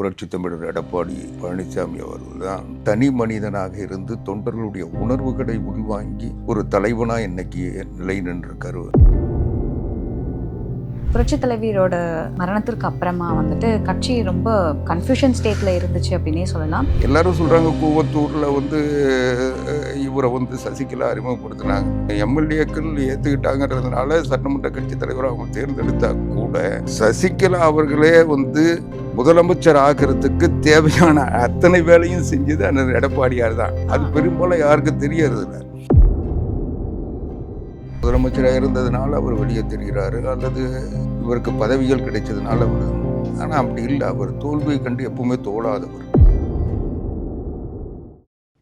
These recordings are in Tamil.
புரட்சி தமிழர் எடப்பாடி பழனிசாமி அவர்கள் தான் தனி மனிதனாக இருந்து தொண்டர்களுடைய உணர்வுகளை உள்வாங்கி ஒரு தலைவனா இன்னைக்கு நிலை நின்றிருக்காரு? புரட்சி தலைவியரோட மரணத்திற்கு அப்புறமா வந்துட்டு கட்சி ரொம்ப கன்ஃபியூஷன் ஸ்டேட்ல இருந்துச்சு அப்படின்னே சொல்லலாம். எல்லாரும் சொல்றாங்க கூவத்தூர்ல வந்து இவரை வந்து சசிகலா அறிமுகப்படுத்தினாங்க. எம்எல்ஏக்கள் ஏத்துக்கிட்டாங்கன்றதுனால சட்டமன்ற கட்சி தலைவர் அவங்க தேர்ந்தெடுத்தா கூட சசிகலா அவர்களே வந்து முதலமைச்சர் ஆகிறதுக்கு தேவையான அத்தனை வேலையும் செஞ்சது அந்த எடப்பாடியார் தான். அது பெரும்பாலும் யாருக்கும் தெரியறது இல்லை முதலமைச்சராக இருந்ததுனால அவர் வெளியே தெரிகிறாரு. அல்லது இவருக்கு பதவிகள் கிடைச்சதுனால அவர். ஆனால் அப்படி இல்லை. அவர் தோல்வியை கண்டு எப்பவுமே தோழாதவர்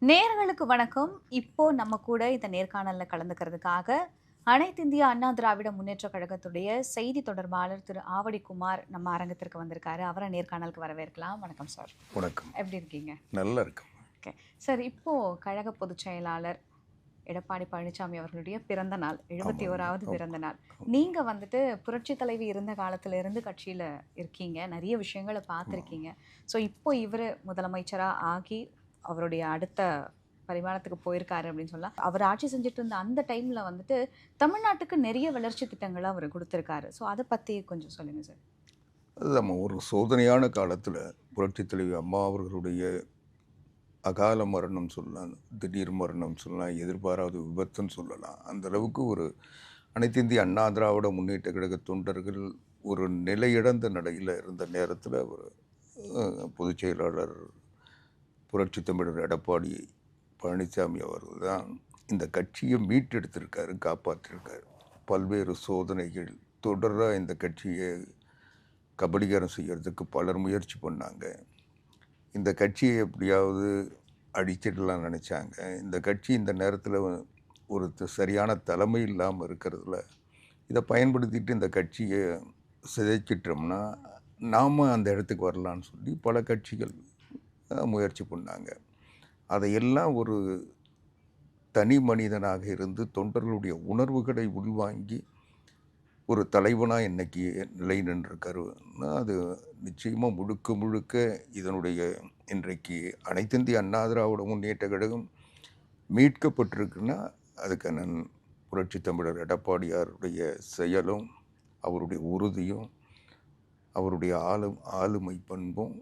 நேயர்களுக்கு வணக்கம். இப்போ நம்ம கூட இந்த நேர்காணல்ல கலந்துக்கிறதுக்காக அனைத்து இந்திய அண்ணா திராவிட முன்னேற்ற கழகத்துடைய செய்தி தொடர்பாளர் திரு ஆவடி குமார் நம்ம அரங்கத்திற்கு வந்திருக்காரு. அவரை நேர்காணலுக்கு வரவேற்கலாம். வணக்கம் சார். வணக்கம். எப்படி இருக்கீங்க? நல்லா இருக்கும் ஓகே. சார் இப்போ கழக பொதுச் செயலாளர் எடப்பாடி பழனிசாமி அவர்களுடைய பிறந்த நாள் எழுபத்தி ஓராவது. பிறந்த நாள். நீங்க வந்துட்டு புரட்சி தலைவி இருந்த காலத்துல இருந்து கட்சியில இருக்கீங்க. நிறைய விஷயங்களை பார்த்துருக்கீங்க. ஸோ இப்போ இவர் முதலமைச்சரா ஆகி அவருடைய அடுத்த பரிமாணத்துக்கு போயிருக்காரு அப்படின்னு சொல்லலாம். அவர் ஆட்சி செஞ்சுட்டு இருந்த அந்த டைம்ல வந்துட்டு தமிழ்நாட்டுக்கு நிறைய வளர்ச்சி திட்டங்களை அவர் கொடுத்துருக்காரு. ஸோ அதை பத்தி கொஞ்சம் சொல்லுங்க சார். அது நம்ம ஒரு சோதனையான காலத்தில் புரட்சி தலைவி அம்மா அவர்களுடைய அகால மரணம் சொல்லலாம் திடீர் மரணம் சொல்லலாம் எதிர்பாராத விபத்துன்னு சொல்லலாம். அந்த அளவுக்கு ஒரு அனைத்து இந்திய அண்ணா திராவிட முன்னேற்ற கழக தொண்டர்கள் ஒரு நிலையிழந்த நிலையில் இருந்த நேரத்தில் ஒரு பொதுச் செயலாளர் புரட்சி தமிழர் எடப்பாடி பழனிசாமி அவர்கள் தான் இந்த கட்சியை மீட்டெடுத்திருக்காரு காப்பாற்றிருக்காரு பல்வேறு சோதனைகள் தொடராக இந்த கட்சியை கபடிகரம் செய்கிறதுக்கு பலர் முயற்சி பண்ணாங்க. இந்த கட்சியை எப்படியாவது அடிச்சிடலாம் நினச்சாங்க. இந்த கட்சி இந்த நேரத்தில் ஒரு சரியான தலைமை இல்லாமல் இருக்கிறதுல இதை பயன்படுத்திட்டு இந்த கட்சியை சிதைச்சிட்டோம்னா நாம் அந்த இடத்துக்கு வரலான்னு சொல்லி பல கட்சிகள் முயற்சி பண்ணாங்க. அதையெல்லாம் ஒரு தனி மனிதனாக இருந்து தொண்டர்களுடைய உணர்வுகளை உள்வாங்கி ஒரு தலைவனாக இன்றைக்கி நிலை நின்றிருக்காருன்னா அது நிச்சயமாக முழுக்க முழுக்க இதனுடைய இன்றைக்கு அனைத்திந்திய அண்ணா திராவிட முன்னேற்ற கழகம் மீட்கப்பட்டிருக்குன்னா அதுக்கான புரட்சி தமிழர் எடப்பாடியாருடைய செயலும் அவருடைய உறுதியும் அவருடைய ஆளு ஆளுமை பண்பும்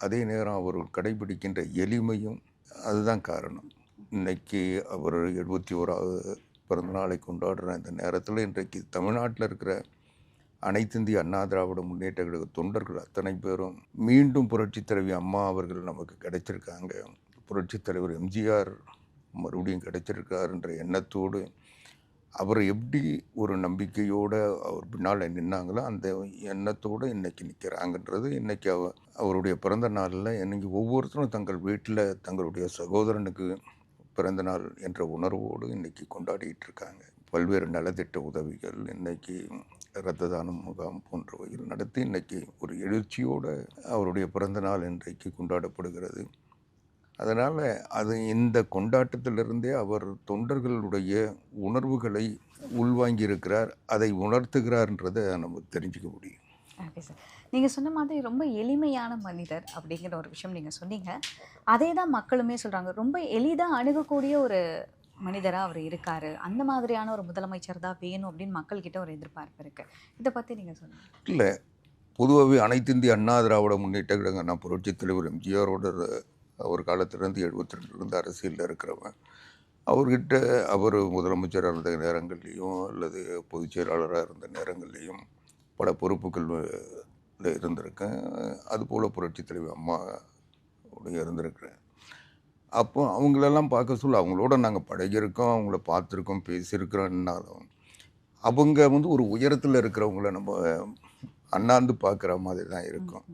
அதே நேரம் அவர் கடைபிடிக்கின்ற எளிமையும் அதுதான் காரணம். இன்றைக்கி அவர் எழுபத்தி ஓராவது பிறந்தநாளை கொண்டாடுற இந்த நேரத்தில் இன்றைக்கு தமிழ்நாட்டில் இருக்கிற அனைத்து இந்திய அண்ணா திராவிட முன்னேற்ற கழக தொண்டர்கள் அத்தனை பேரும் மீண்டும் புரட்சித் தலைவி அம்மா அவர்கள் நமக்கு கிடைச்சிருக்காங்க. புரட்சித் தலைவர் எம்ஜிஆர் மறுபடியும் கிடைச்சிருக்காருன்ற எண்ணத்தோடு அவர் எப்படி ஒரு நம்பிக்கையோடு அவர் பின்னால் நின்னாங்களோ அந்த எண்ணத்தோடு இன்றைக்கி நிற்கிறாங்கன்றது இன்றைக்கி அவ அவருடைய பிறந்த நாளில் இன்றைக்கி ஒவ்வொருத்தரும் தங்கள் வீட்டில் தங்களுடைய சகோதரனுக்கு பிறந்தநாள் என்ற உணர்வோடு இன்றைக்கி கொண்டாடிட்டு இருக்காங்க பல்வேறு நலத்திட்ட உதவிகள் இன்றைக்கி இரத்த தானம் முகாம் போன்றவைகள் நடத்தி இன்றைக்கி ஒரு எழுச்சியோடு அவருடைய பிறந்தநாள் இன்றைக்கு கொண்டாடப்படுகிறது. அதனால் அது இந்த கொண்டாட்டத்திலிருந்தே அவர் தொண்டர்களுடைய உணர்வுகளை உள்வாங்கியிருக்கிறார் அதை உணர்த்துகிறார்ன்றதை நம்ம தெரிஞ்சுக்க முடியும். ஓகே சார் நீங்கள் சொன்ன மாதிரி ரொம்ப எளிமையான மனிதர் அப்படிங்கிற ஒரு விஷயம் நீங்கள் சொன்னீங்க. அதே தான் மக்களுமே சொல்கிறாங்க ரொம்ப எளிதாக அணுகக்கூடிய ஒரு மனிதராக அவர் இருக்கார். அந்த மாதிரியான ஒரு முதலமைச்சர் தான் வேணும் அப்படின்னு மக்கள்கிட்ட ஒரு எதிர்பார்ப்பு இருக்குது இதை பற்றி நீங்கள் சொல்லுங்கள் இல்லை. பொதுவாகவே அனைத்து இந்திய அண்ணா திராவிட முன்னேற்ற கழகம் நான் புரட்சித் தலைவர் எம்ஜிஆரோட ஒரு காலத்திலேருந்து எழுபத்தி ரெண்டுலேருந்து அரசியலில் இருக்கிறவன். அவர்கிட்ட அவர் முதலமைச்சராக இருந்த நேரங்கள்லேயும் அல்லது பொதுச் செயலாளராக இருந்த நேரங்கள்லேயும் பல பொறுப்புகள் இருந்திருக்கேன். அதுபோல் புரட்சித் தலைவர் அம்மா உடைய இருந்திருக்கிறேன். அப்போ அவங்களெல்லாம் பார்க்க சொல்ல அவங்களோட நாங்கள் பழகியிருக்கோம் அவங்கள பார்த்துருக்கோம் பேசியிருக்கிறோம்னாலும் அவங்க வந்து ஒரு உயரத்தில் இருக்கிறவங்கள நம்ம அண்ணாந்து பார்க்குற மாதிரி தான் இருக்கும்.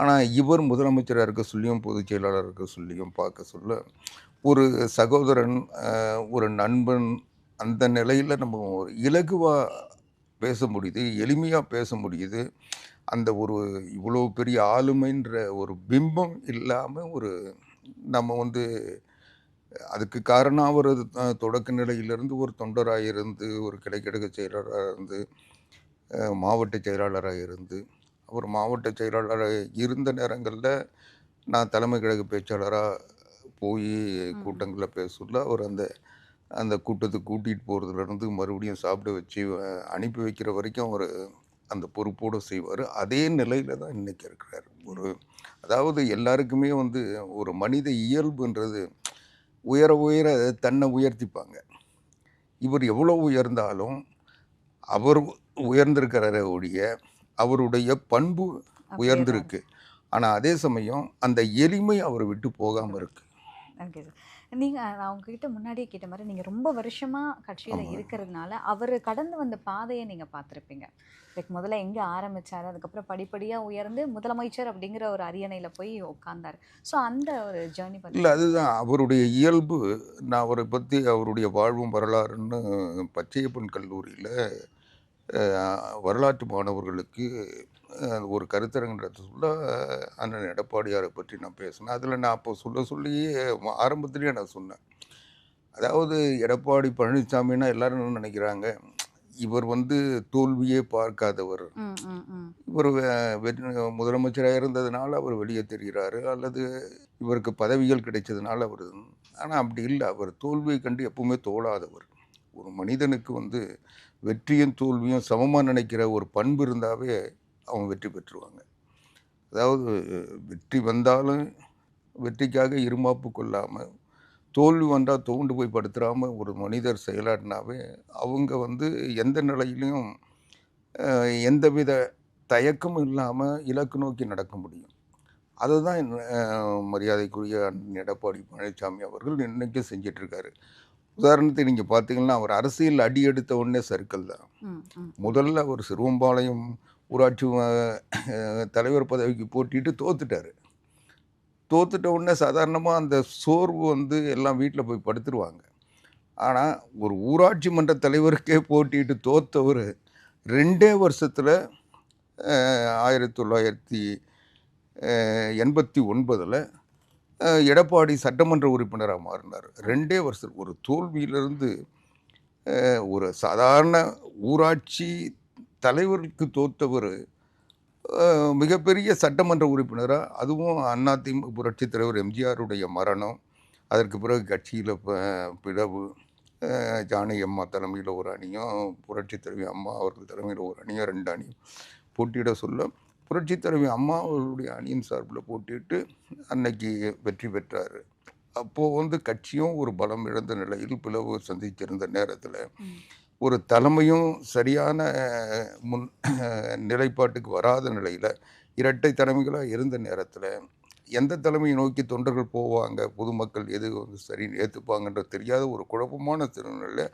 ஆனால் இவர் முதலமைச்சராக இருக்க சொல்லியும் பொதுச் செயலாளர் இருக்க சொல்லியும் பார்க்க சொல்ல ஒரு சகோதரன் ஒரு நண்பன் அந்த நிலையில் நம்ம ஒரு இலகுவாக பேச முடியுது எளிமையாக பேச முடியுது. அந்த ஒரு இவ்வளோ பெரிய ஆளுமைன்ற ஒரு பிம்பம் இல்லாமல் ஒரு நம்ம வந்து அதுக்கு காரணம் அவர் தொடக்க நிலையிலிருந்து ஒரு தொண்டராக இருந்து ஒரு கிளைக்கழக செயலராக இருந்து மாவட்ட செயலாளராக இருந்து அவர் மாவட்ட செயலாளராக இருந்த நேரங்களில் நான் தலைமை கழக பேச்சாளராக போய் கூட்டங்களில் பேச சொல்ல அவர் அந்த அந்த கூட்டத்துக்கு கூட்டிகிட்டு போகிறதுலேருந்து மறுபடியும் சாப்பிட வச்சு அனுப்பி வைக்கிற வரைக்கும் அவர் அந்த பொறுப்போடு செய்வார். அதே நிலையில் தான் இன்றைக்கி இருக்கிறார். ஒரு அதாவது எல்லாருக்குமே வந்து ஒரு மனித இயல்புன்றது உயர உயர தன்னை உயர்த்திப்பாங்க. இவர் எவ்வளோ உயர்ந்தாலும் அவர் உயர்ந்திருக்கிறாரே ஒழிய அவருடைய பண்பு உயர்ந்திருக்கு. ஆனால் அதே சமயம் அந்த எளிமை அவரை விட்டு போகாமல் இருக்கு. ஓகே சார் நீங்கள் நான் உங்ககிட்ட முன்னாடியே கேட்ட மாதிரி நீங்கள் ரொம்ப வருஷமாக கட்சியில் இருக்கிறதுனால அவர் கடந்து வந்த பாதையை நீங்கள் பார்த்துருப்பீங்க. லைக் முதல்ல எங்கே ஆரம்பிச்சாரு அதுக்கப்புறம் படிப்படியாக உயர்ந்து முதலமைச்சர் அப்படிங்கிற ஒரு அரியணையில் போய் உட்கார்ந்தாரு. ஸோ அந்த ஒரு ஜேர்னி பற்றி இல்லை அதுதான். அவருடைய இயல்பு நான் அவரை பற்றி அவருடைய வாழ்வும் வரலாறுன்னு பச்சையப்பன் கல்லூரியில் வரலாற்று மாணவர்களுக்கு ஒரு கருத்தரங்கன்றத சொல்ல அண்ணன் எடப்பாடியாரை பற்றி நான் பேசினேன். அதில் நான் அப்போ சொல்ல சொல்லியே ஆரம்பத்திலேயே நான் சொன்னேன். அதாவது எடப்பாடி பழனிசாமின்னா எல்லாரும் என்ன நினைக்கிறாங்க? இவர் வந்து தோல்வியே பார்க்காதவர். இவர் முதலமைச்சராக இருந்ததுனால அவர் வெளியே தெரிகிறாரு. அல்லது இவருக்கு பதவிகள் கிடைச்சதுனால அவர் ஆனால் அப்படி இல்லை. அவர் தோல்வியை கண்டு எப்பவுமே தோழாதவர் ஒரு மனிதனுக்கு வந்து வெற்றியும் தோல்வியும் சமமாக நினைக்கிற ஒரு பண்பு இருந்தாவே அவங்க வெற்றி பெற்றுருவாங்க. அதாவது வெற்றி வந்தாலும் வெற்றிக்காக இருமாப்பு கொள்ளாமல் தோல்வி வந்தால் தோண்டு போய் படுத்துறாமல் ஒரு மனிதர் செயலாடினாவே அவங்க வந்து எந்த நிலையிலையும் எந்தவித தயக்கமும் இல்லாமல் இலக்கு நோக்கி நடக்க முடியும். அதுதான் மரியாதைக்குரிய எடப்பாடி பழனிசாமி அவர்கள் இன்றைக்கும் செஞ்சிட்ருக்காரு. உதாரணத்துக்கு நீங்கள் பார்த்தீங்கன்னா அவர் அரசியல் அடி எடுத்த உடனே சர்க்கிள் தான். முதல்ல அவர் சிறுவம்பாளையம் ஊராட்சி தலைவர் பதவிக்கு போட்டிட்டு தோத்துட்டாரு. தோத்துட்ட உடனே சாதாரணமாக அந்த சோர்வு வந்து எல்லாம் வீட்டில் போய் படுத்துருவாங்க. ஆனால் ஒரு ஊராட்சி மன்ற தலைவருக்கே போட்டிட்டு தோத்தவர் ரெண்டே வருஷத்தில் ஆயிரத்தி தொள்ளாயிரத்தி எண்பத்தி ஒன்பதில் எடப்பாடி சட்டமன்ற உறுப்பினராக மாறினார். ரெண்டே வருஷம் ஒரு தோல்வியிலிருந்து ஒரு சாதாரண ஊராட்சி தலைவருக்கு தோத்தவர் மிகப்பெரிய சட்டமன்ற உறுப்பினராக அதுவும் அதிமுக புரட்சி தலைவர் எம்ஜிஆருடைய மரணம் அதற்கு பிறகு கட்சியில் பிளவு ஜானகி அம்மா தலைமையில் ஒரு அணியும் புரட்சி தலைவி அம்மா அவர்கள் தலைமையில் ஒரு அணியும் ரெண்டு அணியும் போட்டியிட சொல்ல புரட்சி தலைவி அம்மா அவர்களுடைய அணியின் சார்பில் போட்டிட்டு அன்னைக்கு வெற்றி பெற்றார். அப்போது வந்து கட்சியும் ஒரு பலம் இழந்த நிலையில் பிளவு சந்திச்சிருந்த நேரத்தில் ஒரு தலைமையும் சரியான முன் நிலைப்பாட்டுக்கு வராத நிலையில் இரட்டை தலைமைகளாக இருந்த நேரத்தில் எந்த தலைமையை நோக்கி தொண்டர்கள் போவாங்க பொதுமக்கள் எது வந்து சரி ஏற்றுப்பாங்கன்ற தெரியாத ஒரு குழப்பமான திருநிலையில்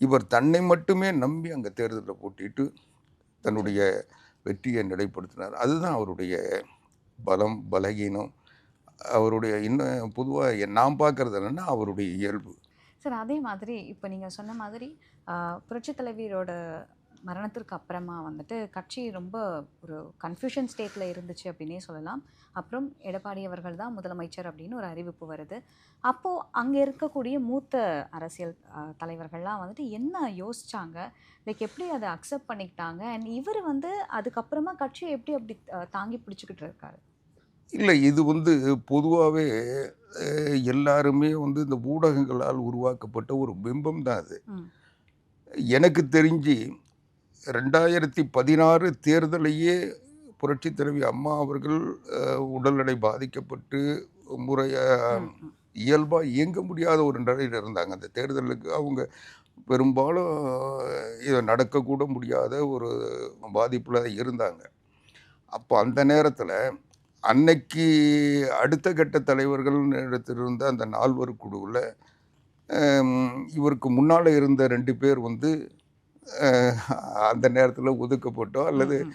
இவர் தன்னை மட்டுமே நம்பி அங்கே தேர்தலில் போட்டிட்டு தன்னுடைய வெற்றியை நிலைப்படுத்தினார். அதுதான் அவருடைய பலம் பலகீனம். அவருடைய இன்னும் பொதுவாக நாம் பார்க்குறது என்னென்னா அவருடைய இயல்பு. சார் அதே மாதிரி இப்போ நீங்கள் சொன்ன மாதிரி புரட்சி தலைவியரோட மரணத்திற்கு அப்புறமா வந்துட்டு கட்சி ரொம்ப ஒரு கன்ஃபியூஷன் ஸ்டேட்டில் இருந்துச்சு அப்படின்னே சொல்லலாம். அப்புறம் எடப்பாடி அவர்கள் தான் முதலமைச்சர் அப்படின்னு ஒரு அறிவிப்பு வருது. அப்போது அங்கே இருக்கக்கூடிய மூத்த அரசியல் தலைவர்கள்லாம் வந்துட்டு என்ன யோசிச்சாங்க? லைக் எப்படி அதை அக்செப்ட் பண்ணிக்கிட்டாங்க? அண்ட் இவர் வந்து அதுக்கப்புறமா கட்சியை எப்படி அப்படி தாங்கி பிடிச்சிக்கிட்டு இருக்காரு? இல்லை இது வந்து பொதுவாகவே எல்லாருமே வந்து இந்த ஊடகங்களால் உருவாக்கப்பட்ட ஒரு பிம்பம் தான் அது. எனக்கு தெரிஞ்சு ரெண்டாயிரத்தி பதினாறு தேர்தலையே புரட்சித் தலைவி அம்மா அவர்கள் அஹ், உடல்நடை பாதிக்கப்பட்டு முறையாக ம், ம். இயல்பாக இயங்க முடியாத ஒரு நிலையில் இருந்தாங்க அந்த தேர்தலுக்கு அவங்க பெரும்பாலும் இது நடக்கக்கூட முடியாத ஒரு பாதிப்பில் இருந்தாங்க அப்போ அந்த நேரத்தில் அன்னைக்கு அடுத்த கட்ட தலைவர்கள் எடுத்திருந்த அந்த நால்வர் குழுவில் இவருக்கு முன்னால் இருந்த ரெண்டு பேர் வந்து அந்த நேரத்தில் ஒதுக்கப்பட்டோ அல்லது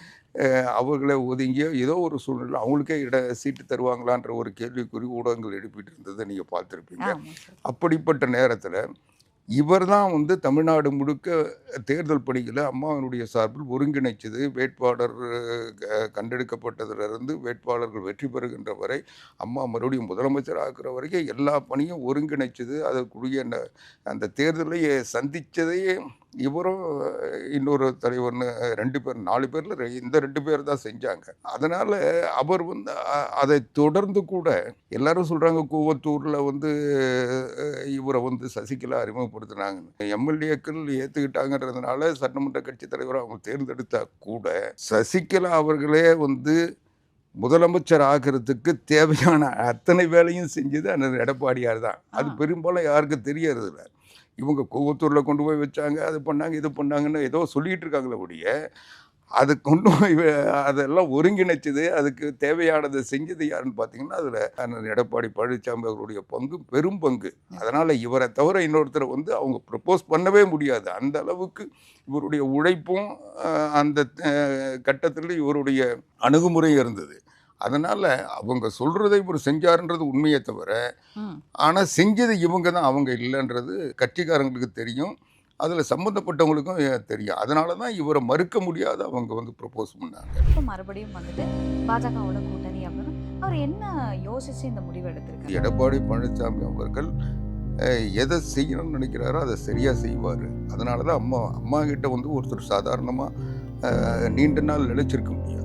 அவர்களை ஒதுங்கியோ ஏதோ ஒரு சூழ்நிலை அவங்களுக்கே இட சீட்டு தருவாங்களான்ற ஒரு கேள்விக்குறி ஊடகங்கள் எழுப்பிட்டு இருந்ததை நீங்கள் பார்த்துருப்பீங்க அப்படிப்பட்ட நேரத்தில் இவர் தான் வந்து தமிழ்நாடு முழுக்க தேர்தல் பணிகளை அம்மாவினுடைய சார்பில் ஒருங்கிணைச்சது. வேட்பாளர் கண்டெடுக்கப்பட்டதிலிருந்து வேட்பாளர்கள் வெற்றி பெறுகின்ற வரை அம்மா மறுபடியும் முதலமைச்சர் ஆக்குற வரைக்கும் எல்லா பணியும் ஒருங்கிணைச்சது. அதற்குரிய அந்த- அந்த தேர்தலை சந்தித்ததையே இவரும் இன்னொரு தலைவர்னு ரெண்டு பேர் நாலு பேரில் இந்த ரெண்டு பேர் தான் செஞ்சாங்க. அதனால் அவர் வந்து அதை தொடர்ந்து கூட எல்லாரும் சொல்கிறாங்க கூவத்தூரில் வந்து இவரை வந்து சசிகலா அறிமுகப்படுத்தினாங்க எம்எல்ஏக்கள் ஏற்றுக்கிட்டாங்கன்றதுனால சட்டமன்ற கட்சி தலைவரை அவங்க தேர்ந்தெடுத்தா கூட சசிகலா அவர்களே வந்து முதலமைச்சர் ஆகிறதுக்கு தேவையான அத்தனை வேலையும் செஞ்சது அண்ணன் எடப்பாடியார் தான். அது. பெரும்பாலும் யாருக்கும் தெரியறதில்ல. இவங்க கூவத்தூரில் கொண்டு போய் வச்சாங்க அது பண்ணாங்க இது பண்ணாங்கன்னு ஏதோ சொல்லிட்டு இருக்காங்களே ஒழிய அது கொண்டு போய் அதெல்லாம் ஒருங்கிணைச்சது அதுக்கு தேவையானதை செஞ்சது யாருன்னு பார்த்தீங்கன்னா அதில் அண்ணன் எடப்பாடி பழனிசாமி அவருடைய பங்கு பெரும் பங்கு. அதனால் இவரை தவிர இன்னொருத்தரை வந்து அவங்க ப்ரப்போஸ் பண்ணவே முடியாது. அந்த அளவுக்கு இவருடைய உழைப்பும் அந்த கட்டத்தில் இவருடைய அணுகுமுறையும் இருந்தது. அதனால் அவங்க சொல்கிறதை இவர் செஞ்சாருன்றது உண்மையை தவிர ஆனால் செஞ்சது இவங்க தான் அவங்க இல்லைன்றது கட்சிக்காரங்களுக்கு தெரியும். அதில் சம்மந்தப்பட்டவங்களுக்கும் தெரியும். அதனால தான் இவரை மறுக்க முடியாத அவங்க வந்து ப்ரப்போஸ் பண்ணாங்க. இப்போ மறுபடியும் வந்துட்டு பாஜகவோட கூட்டணி அப்படின்னு அவர் என்ன யோசிச்சு இந்த முடிவு எடுத்திருக்காரு? எடப்பாடி பழனிசாமி அவர்கள் எதை செய்யணும்னு நினைக்கிறாரோ அதை சரியாக செய்வார். அதனால தான் அம்மா அம்மா கிட்ட வந்து ஒருத்தர் சாதாரணமாக நீண்ட நாள் நிலைச்சிருக்க முடியாது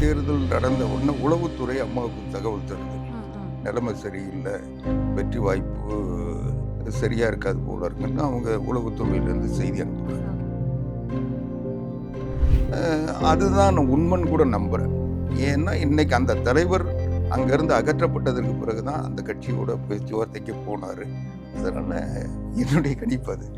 தேர்தல் நடந்த உடனே உளவுத்துறை அம்மாவுக்கு தகவல் தருது. நிலைமை சரியில்லை. வெற்றி வாய்ப்பு சரியாக இருக்காது போல இருக்குன்னு அவங்க உளவுத்துறையிலேருந்து செய்தி அனுப்புகிறாங்க அதுதான் நான் உண்மைன்னு கூட நம்புகிறேன் ஏன்னா இன்னைக்கு அந்த தலைவர் அங்கேருந்து அகற்றப்பட்டதற்கு பிறகு தான் அந்த கட்சியோட பேச்சுவார்த்தைக்கு போனார். அதனால் என்னுடைய கணிப்பு அது.